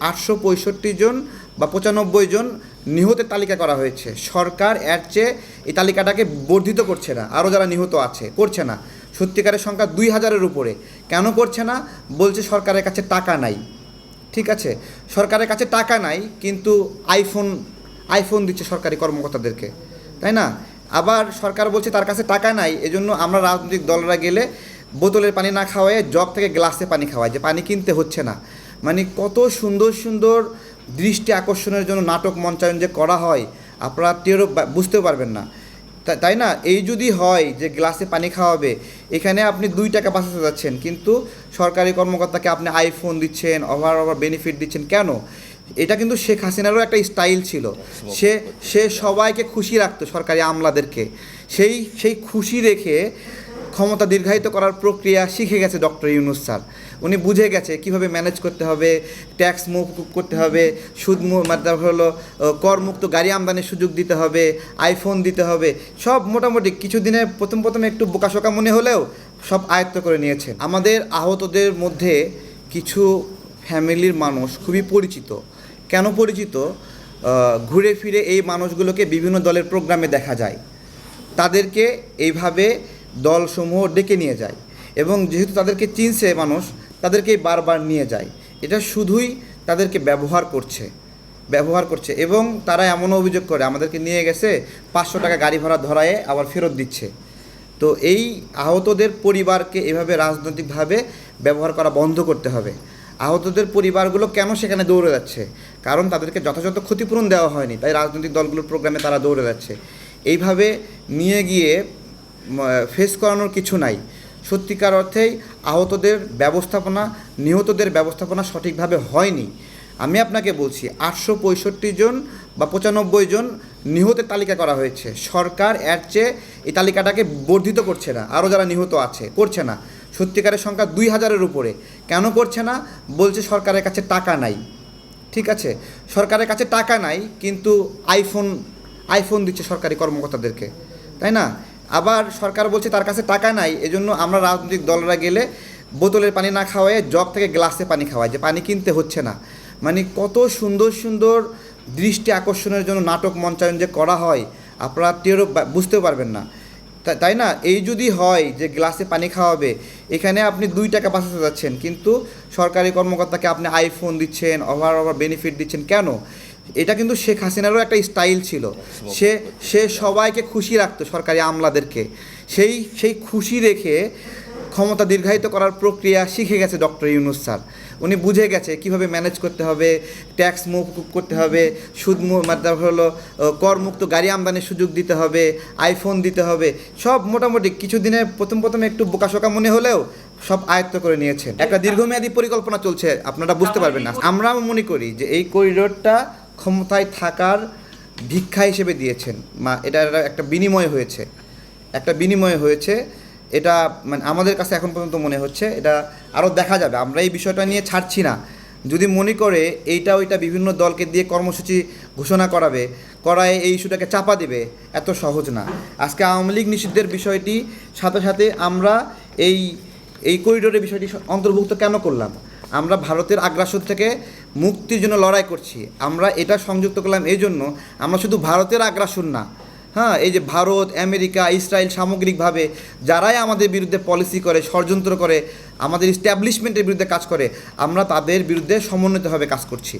আটশো পঁয়ষট্টি জন বা পঁচানব্বই জন নিহতের তালিকা করা হয়েছে। সরকার এর চেয়ে এই তালিকাটাকে বর্ধিত করছে না। আরও যারা নিহত আছে, করছে না। সত্যিকারের সংখ্যা দুই হাজারের উপরে। কেন করছে না? বলছে সরকারের কাছে টাকা নাই। ঠিক আছে? সরকারের কাছে টাকা নাই, কিন্তু আইফোন আইফোন দিচ্ছে সরকারি কর্মকর্তাদেরকে। তাই না? আবার সরকার বলছে তার কাছে টাকা নাই, এজন্য আমরা রাজনৈতিক দলরা গেলে বোতলের পানি না খাওয়ায় জগ থেকে গ্লাসে পানি খাওয়ায় যে পানি কিনতে হচ্ছে না। মানে কত সুন্দর সুন্দর দৃষ্টি আকর্ষণের জন্য নাটক মঞ্চায়ন যে করা হয়, আপনারা টেরও বুঝতেও পারবেন না। তাই না? এই যদি হয় যে গ্লাসে পানি খাওয়াবে এখানে আপনি দুই টাকা বাঁচাতে যাচ্ছেন, কিন্তু সরকারি কর্মকর্তাকে আপনি আইফোন দিচ্ছেন ওভার ওভার বেনিফিট দিচ্ছেন, কেন? এটা কিন্তু শেখ হাসিনারও একটা স্টাইল ছিল। সে সে সবাইকে খুশি রাখতো সরকারি আমলাদেরকে। সেই সেই খুশি রেখে ক্ষমতা দীর্ঘায়িত করার প্রক্রিয়া শিখে গেছে ডক্টর ইউনুস স্যার। উনি বুঝে গেছে কীভাবে ম্যানেজ করতে হবে, ট্যাক্স মুভ করতে হবে, সুদ মানে হলো করমুক্ত গাড়ি আমদানির সুযোগ দিতে হবে, আইফোন দিতে হবে, সব মোটামুটি কিছুদিনের প্রথম প্রথমে একটু বোকাশোকা মনে হলেও সব আয়ত্ত করে নিয়েছে। আমাদের আহতদের মধ্যে কিছু ফ্যামিলির মানুষ খুবই পরিচিত। কেন পরিচিত? ঘুরে ফিরে এই মানুষগুলোকে বিভিন্ন দলের প্রোগ্রামে দেখা যায়। তাদেরকে এইভাবে দলসমূহ ডেকে নিয়ে যায় এবং যেহেতু তাদেরকে চিনছে মানুষ তাদেরকেই বারবার নিয়ে যায়। এটা শুধুই তাদেরকে ব্যবহার করছে ব্যবহার করছে এবং তারা এমন অভিযোগ করে, আমাদেরকে নিয়ে গেছে, পাঁচশো টাকা গাড়ি ভাড়া ধরায়ে আবার ফেরত দিচ্ছে। তো এই আহতদের পরিবারকে এভাবে রাজনৈতিকভাবে ব্যবহার করা বন্ধ করতে হবে। আহতদের পরিবারগুলো কেন সেখানে দৌড়ে যাচ্ছে? কারণ তাদেরকে যথাযথ ক্ষতিপূরণ দেওয়া হয়নি, তাই রাজনৈতিক দলগুলোর প্রোগ্রামে তারা দৌড়ে যাচ্ছে। এইভাবে নিয়ে গিয়ে ফেস করানোর কিছু নাই। সত্যিকার অর্থেই আহতদের ব্যবস্থাপনা, নিহতদের ব্যবস্থাপনা সঠিকভাবে হয়নি। আমি আপনাকে বলছি, আটশো পঁয়ষট্টি জন বা পঁচানব্বই জন নিহতের তালিকা করা হয়েছে। সরকার এর চেয়ে এই তালিকাটাকে বর্ধিত করছে না। আরও যারা নিহত আছে, করছে না। সত্যিকারের সংখ্যা দুই হাজারের উপরে। কেন করছে না? বলছে সরকারের কাছে টাকা নাই। ঠিক আছে? সরকারের কাছে টাকা নাই, কিন্তু আইফোন আইফোন দিচ্ছে সরকারি কর্মকর্তাদেরকে। তাই না? আবার সরকার বলছে তার কাছে টাকা নাই, এজন্য আমরা রাজনৈতিক দলরা গেলে বোতলের পানি না খাওয়ায়, জগ থেকে গ্লাসে পানি খাওয়ায়, যে পানি কিনতে হচ্ছে না। মানে কত সুন্দর সুন্দর দৃষ্টি আকর্ষণের জন্য নাটক মঞ্চায়ন যে করা হয়, আপনারা টেরও বুঝতেও পারবেন না। তাই না? এই যদি হয় যে গ্লাসে পানি খাওয়াবে, এখানে আপনি দুই টাকা বাঁচাতে যাচ্ছেন, কিন্তু সরকারি কর্মকর্তাকে আপনি আইফোন দিচ্ছেন ওভার ওভার বেনিফিট দিচ্ছেন, কেন? এটা কিন্তু শেখ হাসিনারও একটা স্টাইল ছিল। সে সে সবাইকে খুশি রাখতো সরকারি আমলাদেরকে। সেই সেই খুশি রেখে ক্ষমতা দীর্ঘায়িত করার প্রক্রিয়া শিখে গেছে ডক্টর ইউনুস স্যার। উনি বুঝে গেছে কীভাবে ম্যানেজ করতে হবে ট্যাক্স মুভ করতে হবে সুদ মানে তারপর হলো করমুক্ত গাড়ি আমদানির সুযোগ দিতে হবে আইফোন দিতে হবে। সব মোটামুটি কিছুদিনের প্রথম প্রথমে একটু বোকাশোকা মনে হলেও সব আয়ত্ত করে নিয়েছেন। একটা দীর্ঘমেয়াদী পরিকল্পনা চলছে আপনারা বুঝতে পারবেন না। আমরা মনে করি যে এই করিডোরটা ক্ষমতায় থাকার ভিক্ষা হিসেবে দিয়েছেন। মা, এটা একটা বিনিময় হয়েছে। একটা বিনিময় হয়েছে। এটা মানে আমাদের কাছে এখন পর্যন্ত মনে হচ্ছে, এটা আরও দেখা যাবে। আমরা এই বিষয়টা নিয়ে ছাড়ছি না। যদি মনে করে এইটা ওইটা বিভিন্ন দলকে দিয়ে কর্মসূচি ঘোষণা করাবে, করায় এই ইস্যুটাকে চাপা দেবে, এত সহজ না। আজকে আওয়ামী লীগ নিষিদ্ধের বিষয়টি, সাথে সাথে আমরা এই এই করিডোরের বিষয়টি অন্তর্ভুক্ত কেন করলাম? আমরা ভারতের আগ্রাসন থেকে মুক্তির জন্য লড়াই করছি। আমরা এটা সংযুক্ত করলাম এই জন্য আমরা শুধু ভারতের আগ্রাসন না। হ্যাঁ এই যে ভারত, আমেরিকা, ইসরায়েল সামগ্রিকভাবে যারাই আমাদের বিরুদ্ধে পলিসি করে, ষড়যন্ত্র করে, আমাদের ইস্ট্যাবলিশমেন্টের বিরুদ্ধে কাজ করে, আমরা তাদের বিরুদ্ধে সমন্বিতভাবে কাজ করছি।